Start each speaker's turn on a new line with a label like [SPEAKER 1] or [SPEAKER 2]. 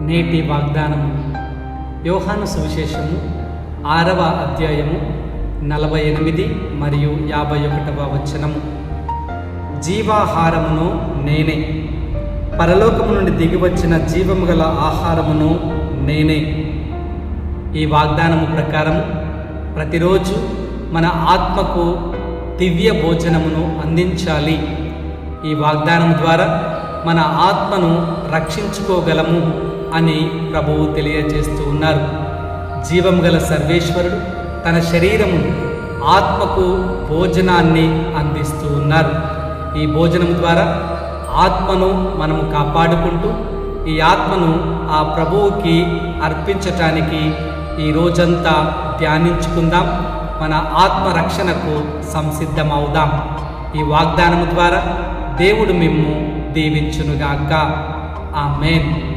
[SPEAKER 1] నేటి వాగ్దానము. యోహాను సువిశేషము ఆరవ అధ్యాయము నలభై ఎనిమిది మరియు యాభై ఒకటవ వచనము. జీవాహారమును నేనే. పరలోకము నుండి దిగివచ్చిన జీవము గల ఆహారమును నేనే. ఈ వాగ్దానము ప్రకారం ప్రతిరోజు మన ఆత్మకు దివ్య భోజనమును అందించాలి. ఈ వాగ్దానం ద్వారా మన ఆత్మను రక్షించుకోగలము అని ప్రభువు తెలియజేస్తూ ఉన్నారు. జీవం గల సర్వేశ్వరుడు తన శరీరము ఆత్మకు భోజనాన్ని అందిస్తూ ఉన్నారు. ఈ భోజనం ద్వారా ఆత్మను మనము కాపాడుకుంటూ ఈ ఆత్మను ఆ ప్రభువుకి అర్పించటానికి ఈ రోజంతా ధ్యానించుకుందాం. మన ఆత్మరక్షణకు సంసిద్ధమవుదాం. ఈ వాగ్దానము ద్వారా దేవుడు మిమ్ము దీవించునుగాక. ఆమెన్.